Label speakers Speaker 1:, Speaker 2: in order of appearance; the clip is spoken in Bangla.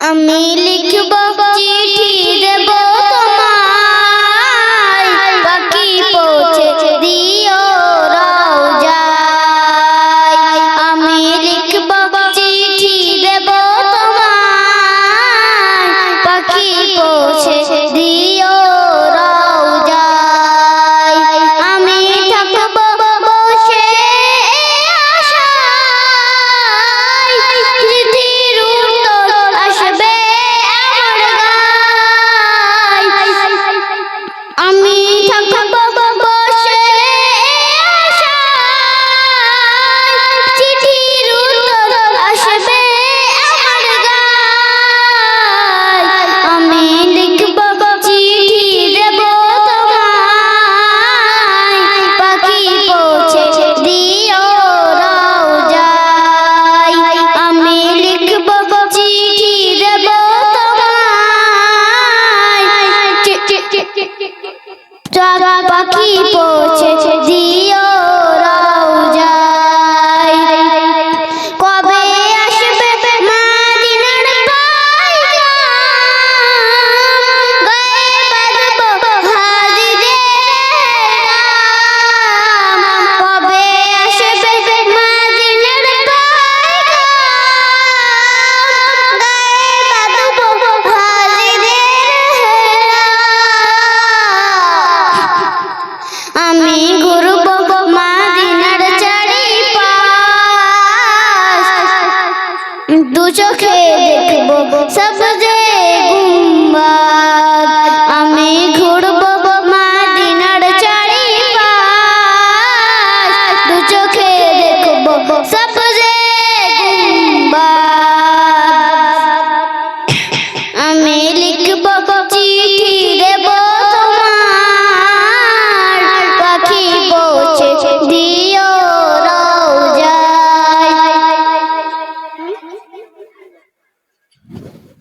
Speaker 1: আমি লিখব চোখে দেখব সবজে গুম্বাদ Thank you.